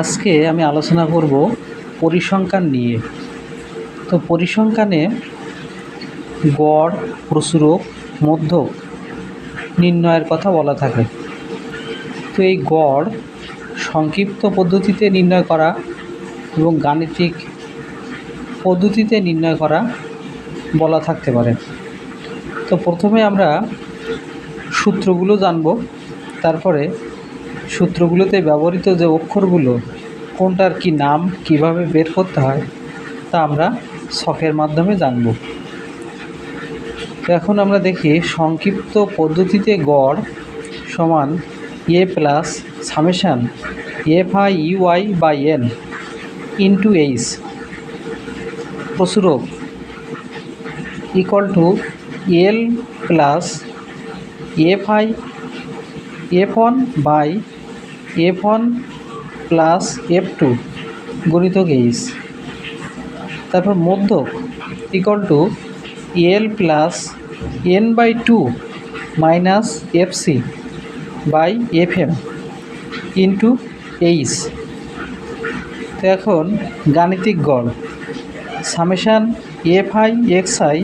আজকে আমি আলোচনা করব পরিসংখ্যান নিয়ে। তো পরিসংখ্যানে গড় প্রচুরক মধ্যক নির্ণয়ের কথা বলা থাকে। তো এই গড় সংক্ষিপ্ত পদ্ধতিতে নির্ণয় করা এবং গাণিতিক পদ্ধতিতে নির্ণয় করা বলা থাকতে পারে। তো প্রথমে আমরা সূত্রগুলো জানব, তারপরে সূত্রগুলোতে ব্যবহৃত যে অক্ষরগুলো, কোনটার কি নাম, কীভাবে বের করতে হয়, তা আমরা শখের মাধ্যমে জানব। এখন আমরা দেখি সংক্ষিপ্ত পদ্ধতিতে গড় সমান A plus summation F I U I by N into H. প্রচুরক equal to L plus F I F one by F one plus F two গণিতক H তারপর মধ্যক equal to L plus N by two minus F C by F M into H তো এখন গাণিতিক গড়। Summation F I X I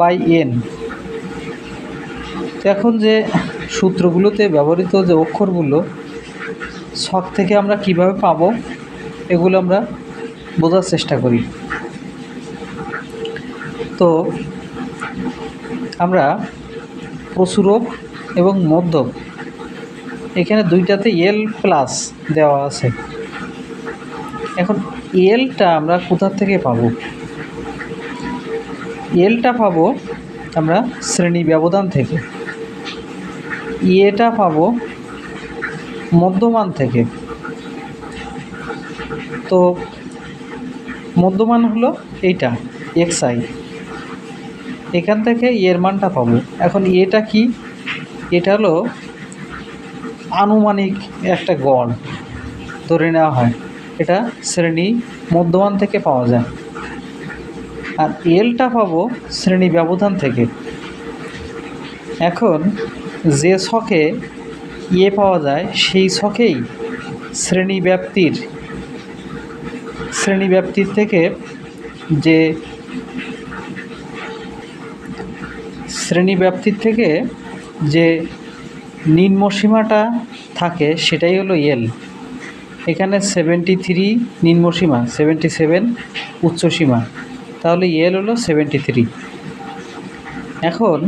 by N. এখন যে সূত্রগুলোতে ব্যবহৃত যে অক্ষরগুলো ছক থেকে আমরা কীভাবে পাবো, এগুলো আমরা বোঝার চেষ্টা করি। তো, আমরা প্রচুরক এবং মধ্যক এখানে দুইটাতে এল প্লাস দেওয়া আছে। এখন এলটা আমরা কোথা থেকে পাবো? এলটা পাবো আমরা শ্রেণি ব্যবধান থেকে। ইয়েটা পাবো মধ্যমান থেকে। তো মধ্যমান হলো এইটা এক্স আই এখান থেকে এর মানটা পাবো। এখন এটা কি? এটা হলো আনুমানিক একটা গড় ধরে নেওয়া হয়। এটা শ্রেণি মধ্যমান থেকে পাওয়া যায়। আর এলটা পাবো শ্রেণি ব্যবধান থেকে। এখন যে ছকে ইয়ে পাওয়া যায়, সেই ছকেই শ্রেণি ব্যাপ্তির শ্রেণি ব্যাপ্তির থেকে যে শ্রেণি ব্যাপ্তির থেকে যে নিম্নসীমাটা থাকে সেটাই হলো এল এখানে সেভেন্টি থ্রি নিম্নসীমা সেভেন্টি সেভেন উচ্চসীমা তাহলে এল হলো সেভেন্টি থ্রি এখন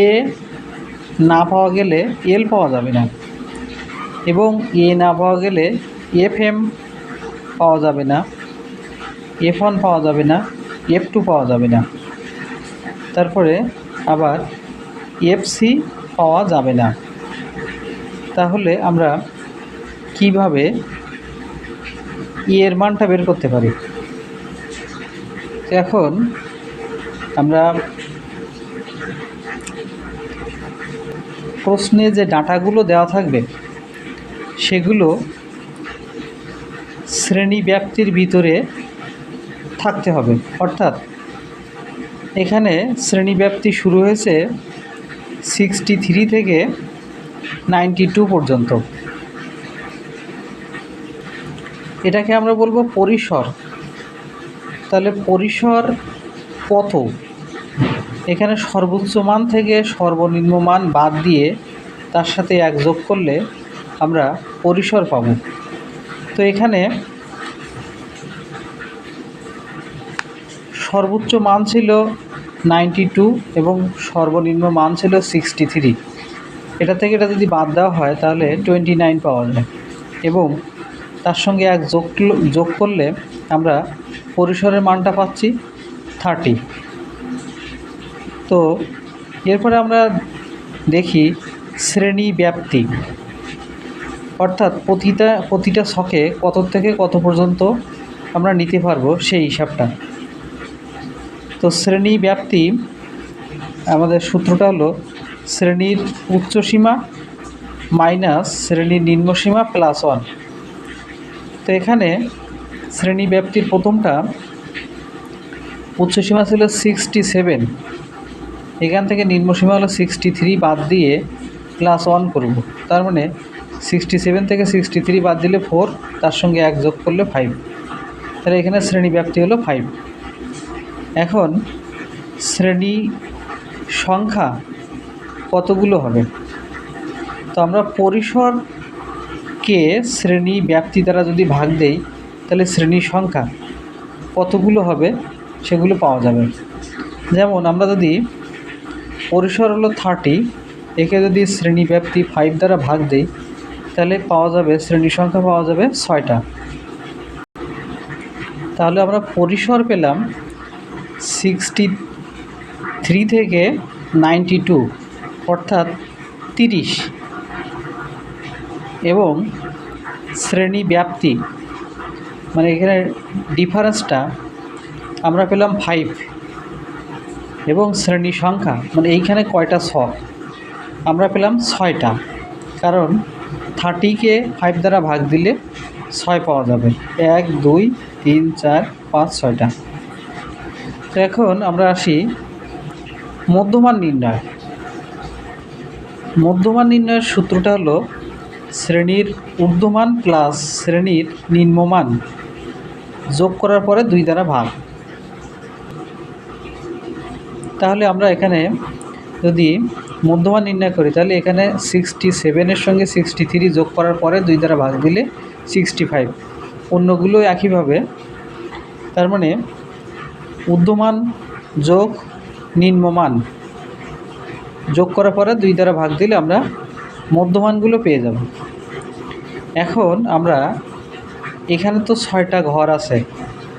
এ না পাওয়া গেলে এল পাওয়া যাবে না। এবং এ না পাওয়া গেলে এফ এম পাওয়া যাবে না। এফ ওয়ান পাওয়া যাবে না। এফ টু পাওয়া যাবে না। তারপরে আবার এফ সি পাওয়া যাবে না। তাহলে আমরা কীভাবে এর মানটা বের করতে পারি? এখন আমরা প্রশ্নে যে ডাটাগুলো দেওয়া থাকবে, সেগুলো শ্রেণি ব্যাপ্তির ভিতরে থাকতে হবে। অর্থাৎ এখানে শ্রেণি ব্যাপ্তি শুরু হয়েছে সিক্সটি থ্রি থেকে নাইনটি টু পর্যন্ত। এটাকে আমরা বলব পরিসর। তাহলে পরিসর কত? এখানে সর্বোচ্চ মান থেকে সর্বনিম্ন মান বাদ দিয়ে তার সাথে এক যোগ করলে আমরা পরিসর পাব। তো এখানে সর্বোচ্চ মান ছিল নাইনটি টু এবং সর্বনিম্ন মান ছিল সিক্সটি থ্রি। এটা থেকে এটা যদি বাদ দেওয়া হয় তাহলে টোয়েন্টি নাইন পাওয়া যায় এবং তার সঙ্গে এক যোগ যোগ করলে আমরা পরিসরের মানটা পাচ্ছি থার্টি। তো এরপরে আমরা দেখি শ্রেণি ব্যাপ্তি। অর্থাৎ প্রতিটা প্রতিটা ছকে কত থেকে কত পর্যন্ত আমরা নিতে পারব সেই হিসাবটা। তো শ্রেণি ব্যাপ্তি, আমাদের সূত্রটা হলো শ্রেণির উচ্চসীমা মাইনাস শ্রেণির নিম্নসীমা প্লাস ওয়ান। তো এখানে শ্রেণি ব্যাপ্তির প্রথমটা উচ্চসীমা ছিল সিক্সটি সেভেন। এখান থেকে নিম্নসীমা হলো সিক্সটি থ্রি বাদ দিয়ে প্লাস ওয়ান করব। তার মানে সিক্সটি সেভেন থেকে সিক্সটি থ্রি বাদ দিলে ফোর তার সঙ্গে এক যোগ করলে ফাইভ তাহলে এখানে শ্রেণি ব্যাপ্তি হলো ফাইভ এখন শ্রেণি সংখ্যা কতগুলো হবে? তো আমরা পরিসরকে শ্রেণি ব্যাপ্তি দ্বারা যদি ভাগ দেই, তাহলে শ্রেণি সংখ্যা কতগুলো হবে সেগুলো পাওয়া যাবে। যেমন আমরা যদি পরিসর হলো থার্টি একে যদি শ্রেণি ব্যাপ্তি ফাইভ দ্বারা ভাগ দেই, তাহলে পাওয়া যাবে, শ্রেণি সংখ্যা পাওয়া যাবে ছয়টা। তাহলে আমরা পরিসর পেলাম সিক্সটি থ্রি থেকে নাইনটি টু অর্থাৎ তিরিশ। এবং শ্রেণি ব্যাপ্তি মানে এখানে ডিফারেন্সটা আমরা পেলাম ফাইভ এবং শ্রেণি সংখ্যা মানে এইখানে কয়টা ছক আমরা পেলাম ছয়টা। কারণ থার্টিকে ফাইভ দ্বারা ভাগ দিলে ছয় পাওয়া যাবে। এক, দুই, তিন, চার, পাঁচ, ছয়টা। তো এখন আমরা আসি মধ্যমান নির্ণয়। মধ্যমান নির্ণয়ের সূত্রটা হলো শ্রেণির ঊর্ধ্বমান প্লাস শ্রেণির নিম্নমান যোগ করার পরে দুই দ্বারা ভাগ। তাহলে আমরা এখানে যদি মধ্যমান নির্ণয় করি, তাহলে এখানে সিক্সটি সেভেনের সঙ্গে সিক্সটি থ্রি যোগ করার পরে দুই দ্বারা ভাগ দিলে সিক্সটি ফাইভ অন্যগুলো একইভাবে। তার মানে ঊর্ধ্বমান যোগ নিম্নমান যোগ করার পরে দুই দ্বারা ভাগ দিলে আমরা মধ্যমানগুলো পেয়ে যাব। এখন আমরা এখানে তো ছয়টা ঘর আছে,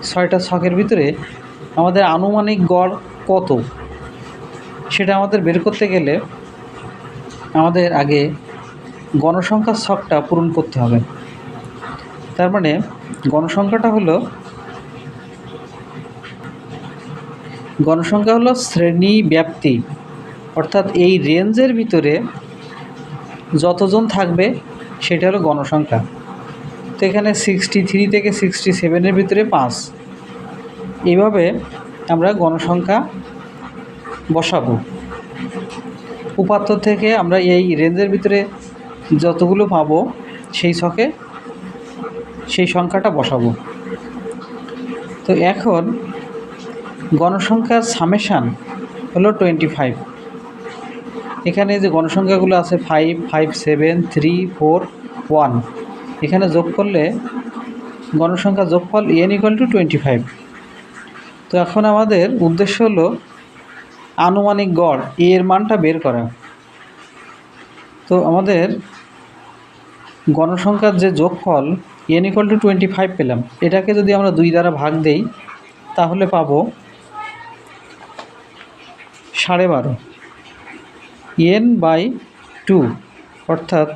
ছয়টা ছকের ভিতরে আমাদের আনুমানিক গড় কত? সেটা আমাদের বের করতে গেলে আমাদের আগে গণসংখ্যার ছকটা পূরণ করতে হবে। তার মানে গণসংখ্যাটা হলো গণসংখ্যা হলো শ্রেণি ব্যাপ্তি, অর্থাৎ এই রেঞ্জের ভিতরে যতজন থাকবে সেটা হলো গণসংখ্যা। তো এখানে সিক্সটি থ্রি থেকে সিক্সটি সেভেনের ভিতরে পাঁচ। এইভাবে আমরা গণসংখ্যা বসাবো। উপাত্ত থেকে আমরা এই রেঞ্জের ভিতরে যতগুলো পাবো, সেই ছকে সেই সংখ্যাটা বসাবো। তো এখন গণসংখ্যার সামেশান হলো টোয়েন্টি ফাইভ এখানে যে গণসংখ্যাগুলো আছে five five seven three four one এখানে যোগ করলে গণসংখ্যা যোগফল N equal to twenty five তো এখন আমাদের উদ্দেশ্য হলো আনুমানিক গড় এ এর মানটা বের করা। তো আমাদের গণসংখ্যার যে যোগফল N equal to twenty five পেলাম। এটাকে যদি আমরা দুই দ্বারা ভাগ দেই, তাহলে পাবো সাড়ে বারো। এন বাই টু অর্থাৎ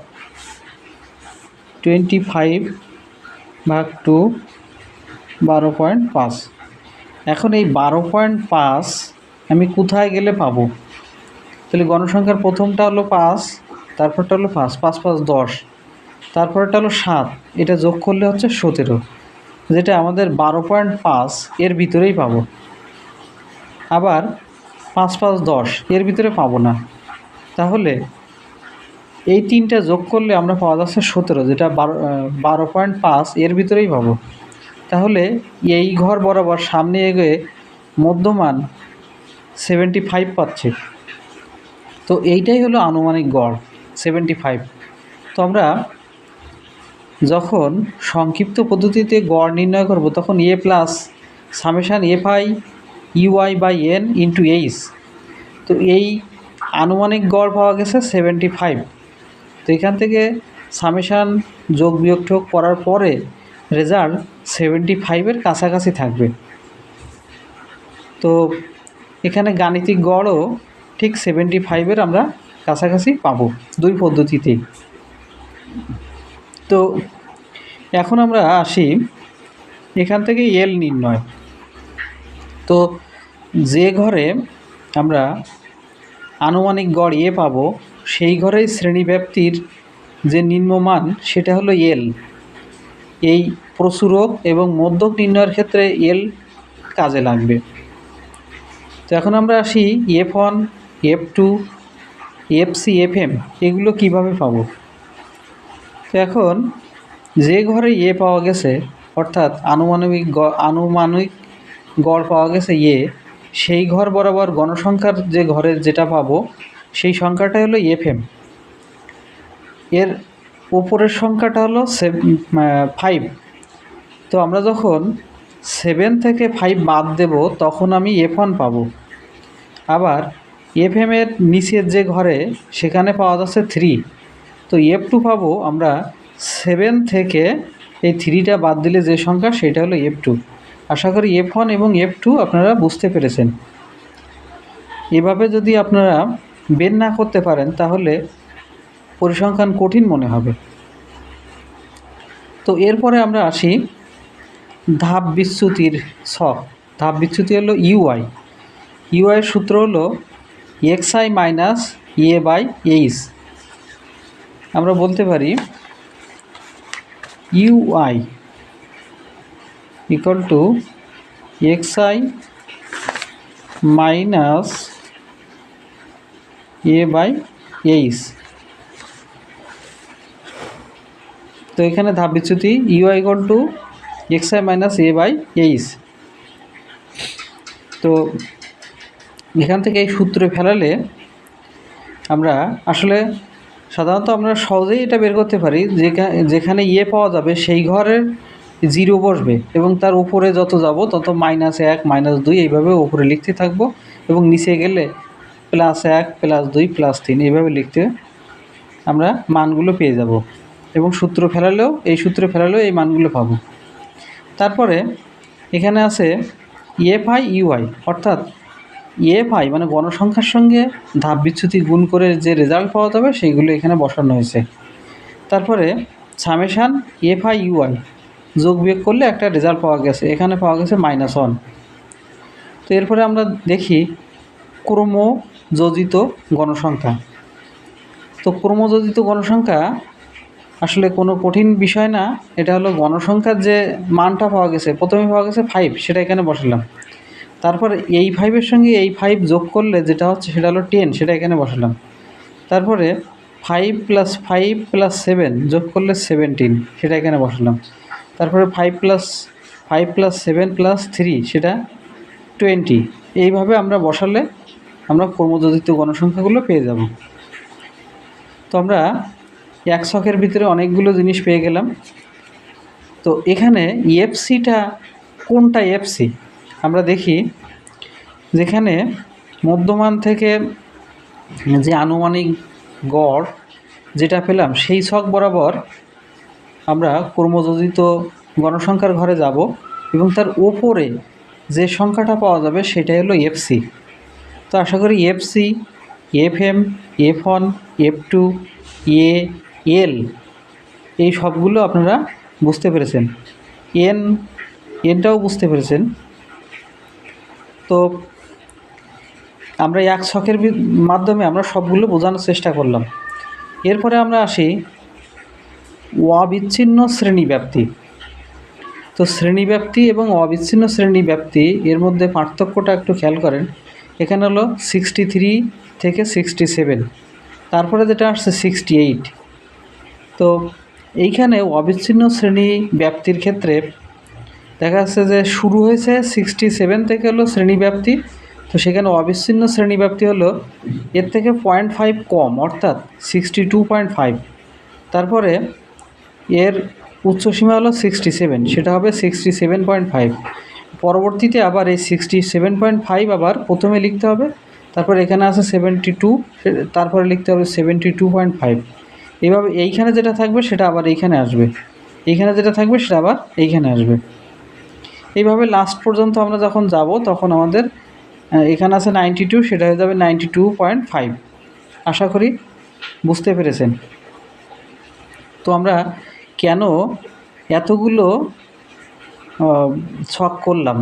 টোয়েন্টি ফাইভ ভাগ টু বারো পয়েন্ট পাঁচ। এখন এই বারো পয়েন্ট পাঁচ কোথায় গেলে পাবো? তাহলে গণসংখ্যার প্রথমটা হলো পাঁচ, তারপরটা হলো পাঁচ পাঁচ পাঁচ, দশ তারপরটা হলো সাত, এটা যোগ করলে হচ্ছে সতেরো, যেটা আমাদের বারো পয়েন্ট পাঁচ, এর ভিতরেই পাবো। আবার পাঁচ পাঁচ, দশ, এর ভিতরে পাবো না। তাহলে এই তিনটা যোগ করলে আমরা পাওয়া যাচ্ছে সতেরো, যেটা বারো বারো পয়েন্ট পাঁচ, এর ভিতরেই পাবো। তাহলে এই ঘর বরাবর সামনে এগিয়ে মধ্যমান সেভেন্টি ফাইভ পাচ্ছে। তো এইটাই হলো আনুমানিক গড়, সেভেন্টি ফাইভ। তো আমরা যখন সংক্ষিপ্ত পদ্ধতিতে গড় নির্ণয় করব, তখন A plus summation F I U I by N into H. তো এই আনুমানিক গড় পাওয়া গেছে সেভেন্টি ফাইভ। তো এখান থেকে সামেশান যোগ বিয়োগ ঠোক করার পরে রেজাল্ট সেভেন্টি ফাইভের কাছাকাছি থাকবে। তো এখানে গাণিতিক গড়ও ঠিক সেভেন্টি ফাইভের আমরা কাছাকাছি পাবো দুই পদ্ধতিতেই। তো এখন আমরা আসি এখান থেকে এল নির্ণয়। তো যে ঘরে আমরা আনুমানিক গড় এ পাবো, সেই ঘরেই শ্রেণীব্যাপ্তির যে নিম্নমান সেটা হলো এল এই প্রচুরক এবং মধ্যক নির্ণয়ের ক্ষেত্রে এল কাজে লাগবে। এখন আমরা আসি F one F two F C F M এগুলো কীভাবে পাবো? তো এখন যে ঘরে ইয়ে পাওয়া গেছে, অর্থাৎ আনুমানবিক আনুমানিক গড় পাওয়া গেছে ইয়ে সেই ঘর বরাবর গণসংখ্যার যে ঘরের যেটা পাবো, সেই সংখ্যাটা হলো এফএম এর ওপরের সংখ্যাটা হলো ফাইভ তো আমরা যখন সেভেন থেকে ফাইভ বাদ দেব, তখন আমি এফ ওয়ান পাবো। আবার এফ এর নিচের যে ঘরে সেখানে পাওয়া যাচ্ছে থ্রি তো এফ টু পাবো আমরা সেভেন থেকে এই থ্রিটা বাদ দিলে যে সংখ্যা সেটা হলো এফ টু আশা করি এফ ওয়ান এবং এফ টু আপনারা বুঝতে পেরেছেন। এভাবে যদি আপনারা বের না করতে পারেন তাহলে পরিসংখ্যান কঠিন মনে হবে। তো এরপরে আমরা আসি ধাপ বিচ্যুতির ছক ধাপ বিচ্যুতি হলো ইউআই ইউআইয়ের সূত্র হলো X I minus A by H. আমরা বলতে পারি U I equal to X I minus A by H. তো এখানে ধাপ বিচ্যুতি U I equal to X I minus A by H. তো এখান থেকে এই সূত্রে ফেলালে আমরা আসলে সাধারণত আমরা সহজেই এটা বের করতে পারি যেখানে ইয়ে পাওয়া যাবে সেই ঘরের জিরো বসবে এবং তার উপরে যত যাব তত মাইনাস এক মাইনাস দুই এইভাবে উপরে লিখতে থাকব এবং নিচে গেলে প্লাস এক প্লাস দুই প্লাস তিন এইভাবে লিখতে আমরা মানগুলো পেয়ে যাব এবং সূত্র ফেলালেও, এই সূত্রে ফেলালেও এই মানগুলো পাবো। তারপরে এখানে আছে এফ আই ইউআই অর্থাৎ এফ আই মানে গণসংখ্যার সঙ্গে ধাপ বিচ্যুতি গুণ করে যে রেজাল্ট পাওয়া যাবে সেইগুলো এখানে বসানো হয়েছে। তারপরে সামেশান এফ আই ইউআই যোগ বিয়োগ করলে একটা রেজাল্ট পাওয়া গেছে, এখানে পাওয়া গেছে মাইনাস ওয়ান তো এরপরে আমরা দেখি ক্রমযোজিত গণসংখ্যা। তো ক্রমযোজিত গণসংখ্যা আসলে কোনো কঠিন বিষয় না, এটা হলো গণসংখ্যার যে মানটা পাওয়া গেছে, প্রথমে পাওয়া গেছে ফাইভ সেটা এখানে বসালাম। তারপরে এই ফাইভের সঙ্গে এই ফাইভ যোগ করলে যেটা হচ্ছে সেটা হলো টেন সেটা এখানে বসালাম। তারপরে five plus five plus seven যোগ করলে সেভেন্টিন সেটা এখানে বসালাম। তারপরে five plus five plus seven plus three সেটা টোয়েন্টি এইভাবে আমরা বসালে আমরা কর্মযোজিত গণসংখ্যাগুলো পেয়ে যাব। তো আমরা এক শখের ভিতরে অনেকগুলো জিনিস পেয়ে গেলাম। তো এখানে এফসিটা কোনটা এফসি আমরা দেখি যেখানে মধ্যমান থেকে যে আনুমানিক গড় যেটা পেলাম, সেই ছক বরাবর আমরা কর্মযোজিত গণসংখ্যার ঘরে যাব এবং তার ওপরে যে সংখ্যাটা পাওয়া যাবে সেটাই হলো এফসি তো আশা করি FC F M F one F two A L এই সবগুলো আপনারা বুঝতে পেরেছেন। এন এনটাও বুঝতে পেরেছেন। তো আমরা এক ছকের মাধ্যমে আমরা সবগুলো বোঝানোর চেষ্টা করলাম। এরপরে আমরা আসি অবিচ্ছিন্ন শ্রেণি ব্যাপ্তি। তো শ্রেণি ব্যাপ্তি এবং অবিচ্ছিন্ন শ্রেণি ব্যাপ্তি, এর মধ্যে পার্থক্যটা একটু খেয়াল করেন। এখানে হলো সিক্সটি থ্রি থেকে সিক্সটি সেভেন তারপরে যেটা আসছে সিক্সটি এইট তো এইখানে অবিচ্ছিন্ন শ্রেণি ব্যাপ্তির ক্ষেত্রে দেখা যাচ্ছে যে শুরু হয়েছে সিক্সটি সেভেন থেকে হলো শ্রেণি ব্যাপ্তি তো সেখানে অবিচ্ছিন্ন শ্রেণীব্যাপ্তি হলো এর থেকে পয়েন্ট ফাইভ কম, অর্থাৎ সিক্সটি টু পয়েন্ট ফাইভ তারপরে এর উচ্চসীমা হলো সিক্সটি সেভেন সেটা হবে সিক্সটি সেভেন পয়েন্ট ফাইভ পরবর্তীতে আবার এই সিক্সটি সেভেন পয়েন্ট ফাইভ আবার প্রথমে লিখতে হবে, তারপর এখানে আছে সেভেন্টি টু তারপরে লিখতে হবে সেভেন্টি টু পয়েন্ট ফাইভ এভাবে এইখানে যেটা থাকবে সেটা আবার এইখানে আসবে। এইখানে যেটা থাকবে সেটা আবার এইখানে আসবে। এইভাবে লাস্ট পর্যন্ত আমরা যখন যাব, তখন আমাদের এখানে আছে নাইনটি টু সেটা হয়ে যাবে নাইনটি টু পয়েন্ট ফাইভ আশা করি বুঝতে পেরেছেন। তো আমরা কেন এতগুলো ছক করলাম?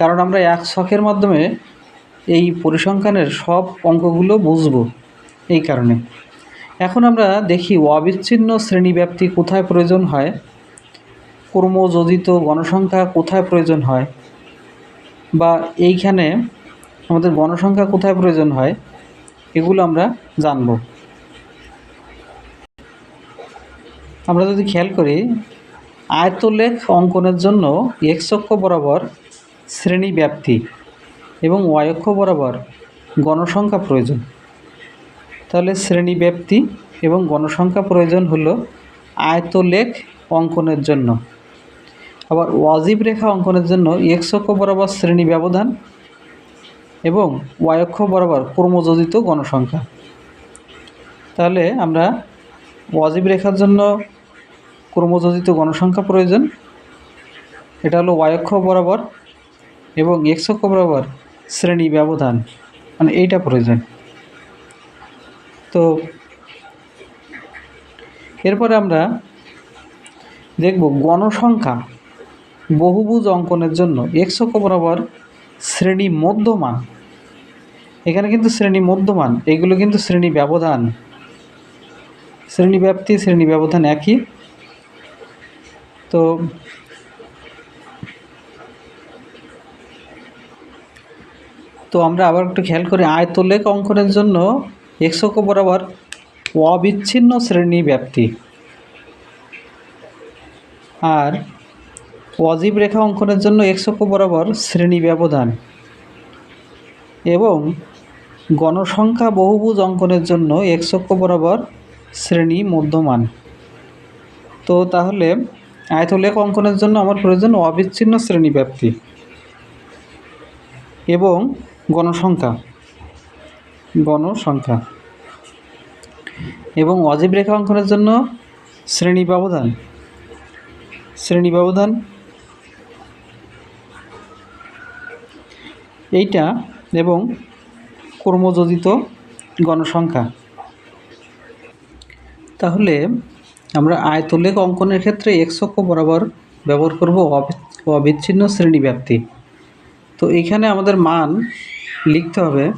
কারণ আমরা এক ছকের মাধ্যমে এই পরিসংখ্যানের সব অঙ্কগুলো বুঝব এই কারণে। এখন আমরা দেখি অবিচ্ছিন্ন শ্রেণীব্যাপ্তি কোথায় প্রয়োজন হয়? কর্মযোজিত গণসংখ্যা কোথায় প্রয়োজন হয়? বা এইখানে আমাদের গণসংখ্যা কোথায় প্রয়োজন হয়? এগুলো আমরা জানব। আমরা যদি খেয়াল করি, আয়তলেখ অঙ্কনের জন্য এক্স অক্ষ বরাবর শ্রেণি ব্যাপ্তি এবং অক্ষ বরাবর গণসংখ্যা প্রয়োজন। তাহলে শ্রেণি ব্যাপ্তি এবং গণসংখ্যা প্রয়োজন হলো আয়তলেখ অঙ্কনের জন্য। আবার ওয়াজিব রেখা অঙ্কনের জন্য এক্স অক্ষ বরাবর শ্রেণি ব্যবধান এবং ওয়াই অক্ষ বরাবর ক্রমযোজিত গণসংখ্যা। তাহলে আমরা ওয়াজিব রেখার জন্য ক্রমযোজিত গণসংখ্যা প্রয়োজন। এটা হলো ওয়াই অক্ষ বরাবর এবং এক্স অক্ষ বরাবর শ্রেণি ব্যবধান মানে এইটা প্রয়োজন। তো এরপরে আমরা দেখব গণসংখ্যা বহুভুজ অঙ্কনের জন্য এক্স অক্ষ বরাবর শ্রেণি মধ্যমান। এখানে কিন্তু শ্রেণি মধ্যমান, এগুলো কিন্তু শ্রেণি ব্যবধান। শ্রেণি ব্যাপ্তি, শ্রেণি ব্যবধান একই। তো তো আমরা আবার একটু খেয়াল করি, আয়তলেখ অঙ্কনের জন্য এক্স অক্ষ বরাবর অবিচ্ছিন্ন শ্রেণি ব্যাপ্তি। আর অজীব রেখা অঙ্কনের জন্য এক্স অক্ষ বরাবর শ্রেণি ব্যবধান এবং গণসংখ্যা বহুভুজ অঙ্কনের জন্য এক্স অক্ষ বরাবর শ্রেণি মধ্যমান। তো তাহলে আয়তলেখ অঙ্কনের জন্য আমার প্রয়োজন অবিচ্ছিন্ন শ্রেণি ব্যাপ্তি এবং গণসংখ্যা। গণসংখ্যা এবং অজীব রেখা অঙ্কনের জন্য শ্রেণি ব্যবধান। শ্রেণি ব্যবধান এইটা এবং কর্মযোজিত গণসংখ্যা। তাহলে আমরা আয়তলেখ অঙ্কনের ক্ষেত্রে এক্স অক্ষ বরাবর ব্যবহার করব অবি- অবিচ্ছিন্ন শ্রেণি ব্যাপ্তি তো এখানে আমাদের মান লিখতে হবে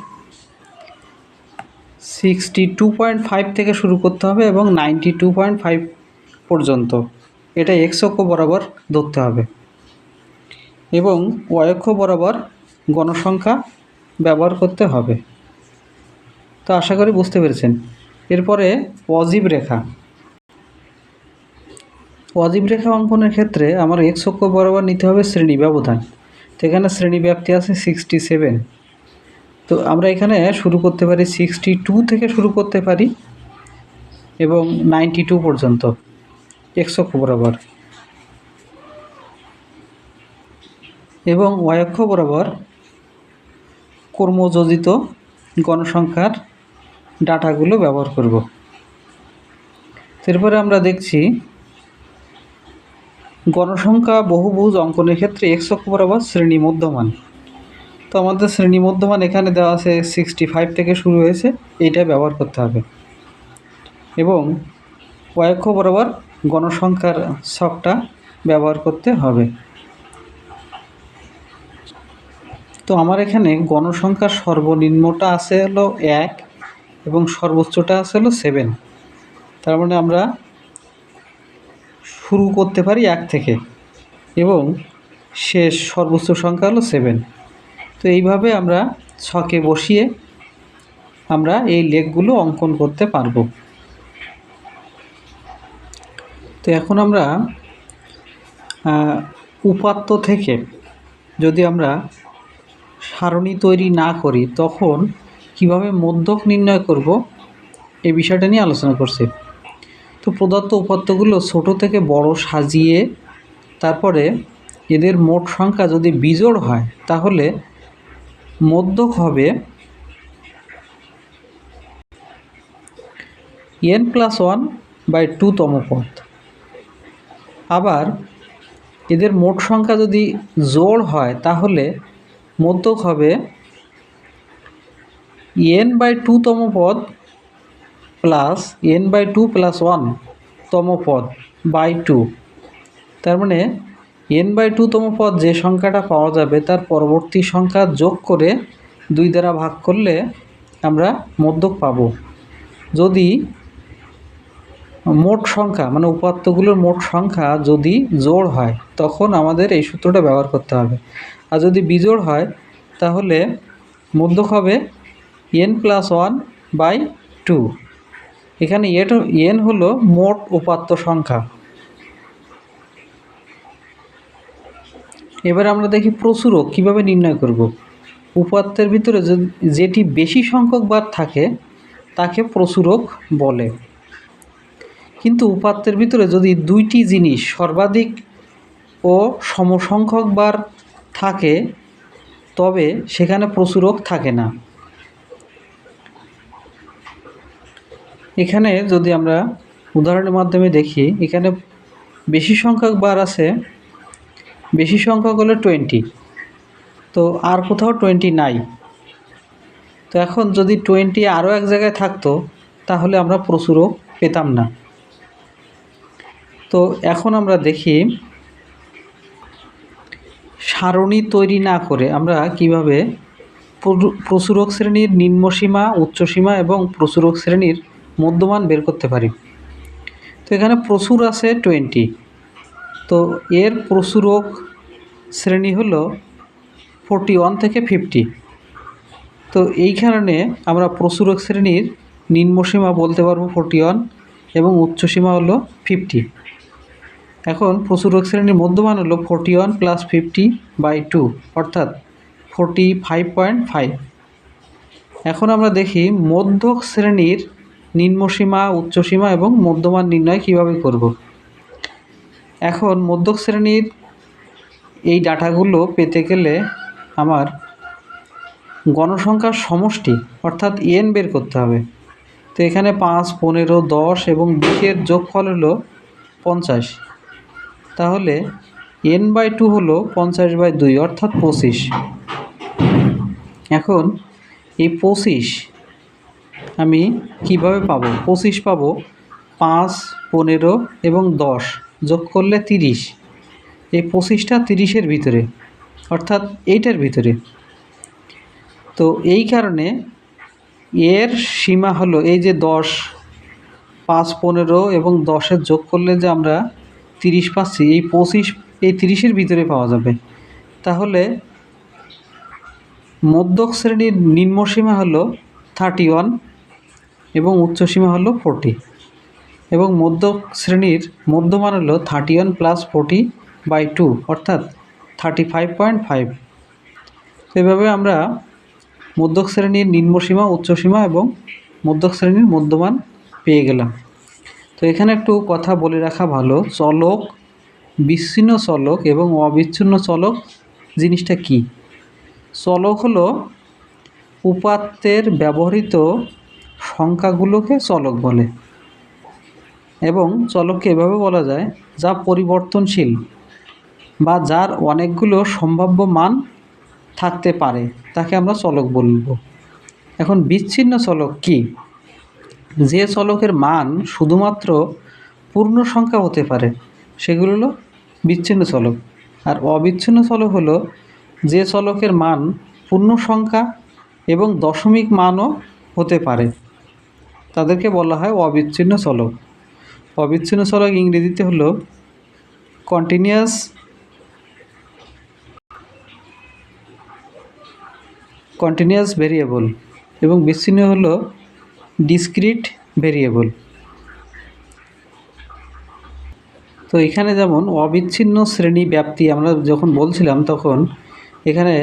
সিক্সটি টু পয়েন্ট ফাইভ থেকে শুরু করতে হবে এবং নাইনটি টু পয়েন্ট ফাইভ পর্যন্ত। এটা এক্স অক্ষ বরাবর ধরতে হবে। এবং অক্ষ বরাবর গণসংখ্যা ব্যবহার করতে হবে। তো আশা করি বুঝতে পেরেছেন। এরপরে অজীব রেখা। অজীব রেখা অঙ্কনের ক্ষেত্রে আমার এক্স অক্ষ বরাবর নিতে হবে শ্রেণি ব্যবধান। তো এখানে শ্রেণি ব্যাপ্তি আছে সিক্সটি সেভেন তো আমরা এখানে শুরু করতে পারি সিক্সটি টু থেকে শুরু করতে পারি এবং নাইনটি টু পর্যন্ত এক্স অক্ষ বরাবর। এবং ওয়াই অক্ষ বরাবর কর্মযোজিত গণসংখ্যার ডাটাগুলো ব্যবহার করব। এরপরে আমরা দেখছি গণসংখ্যা বহুভুজ অঙ্কনের ক্ষেত্রে এক্স অক্ষ বরাবর শ্রেণি মধ্যমান। তো আমাদের শ্রেণি মধ্যমান এখানে দেওয়া আছে সিক্সটি ফাইভ থেকে শুরু হয়েছে এইটা ব্যবহার করতে হবে। এবং অক্ষ বরাবর গণসংখ্যার ছকটা ব্যবহার করতে হবে। তো আমার এখানে গণসংখ্যার সর্বনিম্নটা আছে হলো এক এবং সর্বোচ্চটা আছে হলো সেভেন তার মানে আমরা শুরু করতে পারি এক থেকে এবং শেষ সর্বোচ্চ সংখ্যা হলো সেভেন তো এইভাবে আমরা ছকে বসিয়ে আমরা এই লেখগুলো অঙ্কন করতে পারব। তো এখন আমরা উপাত্ত থেকে যদি আমরা সারণী তৈরি না করি, তখন কীভাবে মধ্যক নির্ণয় করব? এই বিষয়টা নিয়ে আলোচনা করছি। তো প্রদত্ত উপাত্তগুলো ছোট থেকে বড় সাজিয়ে তারপরে এদের মোট সংখ্যা যদি বিজোড় হয়, তাহলে মধ্যক হবে n plus one by two তম পদ আবার এদের মোট সংখ্যা যদি জোড় হয়, তাহলে মধ্যক হবে এন বাই টু তম পদ plus n by two plus one তম পদ বাই টু তার মানে এন বাই টু তম পদ যে সংখ্যাটা পাওয়া যাবে তার পরবর্তী সংখ্যা যোগ করে দুই দ্বারা ভাগ করলে আমরা মধ্যক পাব। যদি মোট সংখ্যা মানে উপাত্তগুলোর মোট সংখ্যা যদি জোড় হয়, তখন আমাদের এই সূত্রটা ব্যবহার করতে হবে। আর যদি বিজোড় হয়, তাহলে মধ্যক হবে n plus one by two এখানে এট এন হলো মোট উপাত্ত সংখ্যা। এবার আমরা দেখি প্রচুরক কীভাবে নির্ণয় করব। উপাত্তের ভিতরে যেটি বেশি সংখ্যক বার থাকে, তাকে প্রচুরক বলে। কিন্তু উপাত্তের ভিতরে যদি দুইটি জিনিস সর্বাধিক ও সমসংখ্যক বার থাকে, তবে সেখানে প্রচুর রোগ থাকে না। এখানে যদি আমরা উদাহরণের মাধ্যমে দেখি, এখানে বেশি সংখ্যক বার আছে, বেশি সংখ্যক হলো টোয়েন্টি। তো আর কোথাও টোয়েন্টি নাই। তো এখন যদি টোয়েন্টি আরও এক জায়গায় থাকতো, তাহলে আমরা প্রচুরক পেতাম না। তো এখন আমরা দেখি সারণী তৈরি না করে আমরা কীভাবে প্রচু- প্রচুরক শ্রেণির নিম্নসীমা উচ্চসীমা এবং প্রচুরক শ্রেণির মধ্যমান বের করতে পারি? তো এখানে প্রচুর আছে টোয়েন্টি তো এর প্রচুরক শ্রেণি হলো ফোরটি ওয়ান থেকে ফিফটি তো এই কারণে আমরা প্রচুরক শ্রেণির নিম্নসীমা বলতে পারব ফোরটি ওয়ান এবং উচ্চসীমা হলো ফিফটি এখন প্রচুরক শ্রেণির মধ্যমান হলো forty one plus fifty by two অর্থাৎ ফোরটি ফাইভ পয়েন্ট ফাইভ এখন আমরা দেখি মধ্যক শ্রেণির নিম্নসীমা উচ্চসীমা এবং মধ্যমান নির্ণয় কীভাবে করব। এখন মধ্যক শ্রেণির এই ডাটাগুলো পেতে গেলে আমার গণসংখ্যার সমষ্টি, অর্থাৎ এন বের করতে হবে। তো এখানে পাঁচ, পনেরো, দশ এবং বিশের যোগফল হলো পঞ্চাশ। তাহলে এন বাই টু হলো পঞ্চাশ বাই দুই, অর্থাৎ পঁচিশ। এখন এই পঁচিশ আমি কীভাবে পাবো? পঁচিশ পাবো পাঁচ, পনেরো এবং দশ, যোগ করলে তিরিশ। এই পঁচিশটা তিরিশের ভিতরে, অর্থাৎ এইটার ভিতরে। তো এই কারণে এর সীমা হলো এই যে দশ, পাঁচ, পনেরো এবং দশের যোগ করলে যে আমরা তিরিশ পাচ্ছি, এই পঁচিশ, এই তিরিশের ভিতরে পাওয়া যাবে। তাহলে মধ্যক শ্রেণির নিম্নসীমা হলো থার্টি ওয়ান এবং উচ্চসীমা হলো ফোরটি এবং মধ্যক শ্রেণির মধ্যমান হলো thirty one plus forty by two অর্থাৎ থার্টি ফাইভ পয়েন্ট ফাইভ এভাবে আমরা মধ্যক শ্রেণির নিম্নসীমা উচ্চসীমা এবং মধ্যক শ্রেণির মধ্যমান পেয়ে গেলাম। তো এখানে একটু কথা বলে রাখা ভালো। চলক, বিচ্ছিন্ন চলক এবং অবিচ্ছিন্ন চলক জিনিসটা কি? চলক হলো উপাত্তের ব্যবহৃত সংখ্যাগুলোকে চলক বলে এবং চলককে এভাবে বলা যায় যা পরিবর্তনশীল বা যার অনেকগুলো সম্ভাব্য মান থাকতে পারে, তাকে আমরা চলক বলব। এখন বিচ্ছিন্ন চলক কি? যে চলকের মান শুধুমাত্র পূর্ণ সংখ্যা হতে পারে, সেগুলো হলো বিচ্ছিন্ন চলক। আর অবিচ্ছিন্ন চলক হলো যে চলকের মান পূর্ণ সংখ্যা এবং দশমিক মানও হতে পারে। তাদেরকে বলা হয় অবিচ্ছিন্ন চলক। অবিচ্ছিন্ন চলক ইংরেজিতে হলো কন্টিনিউয়াস কন্টিনিউয়াস ভেরিয়েবল এবং বিচ্ছিন্ন হলো ডিসক্রিট ভেরিয়েবল তো এখানে যেমন অবিচ্ছিন্ন শ্রেণি ব্যাপ্তি আমরা যখন বলছিলাম তখন এখানে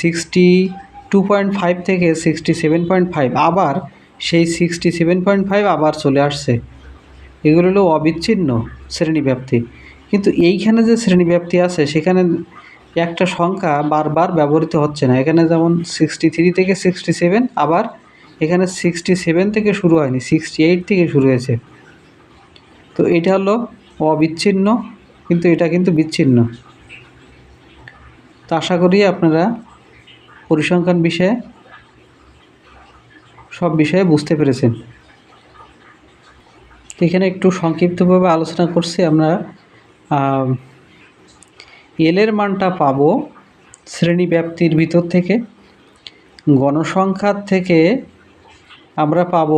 সিক্সটি টু পয়েন্ট ফাইভ থেকে সিক্সটি সেভেন পয়েন্ট ফাইভ আবার সেই সিক্সটি সেভেন পয়েন্ট ফাইভ আবার চলে আসছে। এগুলো হলো অবিচ্ছিন্ন শ্রেণি ব্যাপ্তি। কিন্তু এইখানে যে শ্রেণি ব্যাপ্তি আছে, সেখানে একটা সংখ্যা বারবার ব্যবহৃত হচ্ছে না। এখানে যেমন সিক্সটি থ্রি থেকে সিক্সটি সেভেন আবার এখানে সিক্সটি সেভেন থেকে শুরু হয়নি সিক্সটি এইট থেকে শুরু হয়েছে। তো এটা হলো অবিচ্ছিন্ন, কিন্তু এটা কিন্তু বিচ্ছিন্ন। তো আশা করি আপনারা পরিসংখ্যান বিষয়ে সব বিষয়ে বুঝতে পেরেছেন। এখানে একটু সংক্ষিপ্তভাবে আলোচনা করছি আমরা। এলের মানটা পাব শ্রেণি ব্যাপ্তির ভিতর থেকে, গণসংখ্যার থেকে আমরা পাব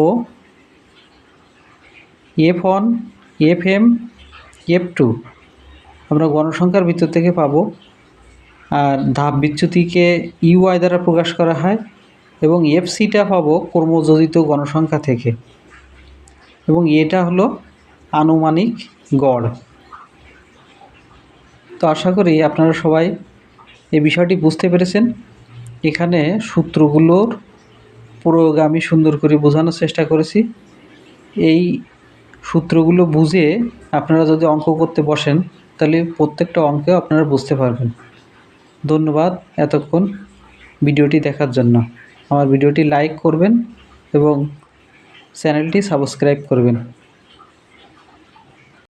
F one F M F two আমরা গণসংখ্যার ভিতর থেকে পাবো। আর ধাপ বিচ্যুতিকে ইউআই দ্বারা প্রকাশ করা হয় এবং এফ সিটা পাবো কর্মযোজিত গণসংখ্যা থেকে। এবং এটা হলো আনুমানিক গড়। তো আশা করি আপনারা সবাই এই বিষয়টি বুঝতে পেরেছেন। এখানে সূত্রগুলোর প্রয়োগ আমি সুন্দর করে বোঝানোর চেষ্টা করেছি। এই সূত্রগুলো বুঝে আপনারা যদি অঙ্ক করতে বসেন, তাহলে প্রত্যেকটা অঙ্কে আপনারা বুঝতে পারবেন। ধন্যবাদ এতক্ষণ ভিডিওটি দেখার জন্য। আমার ভিডিওটি লাইক করবেন এবং চ্যানেলটি সাবস্ক্রাইব করবেন।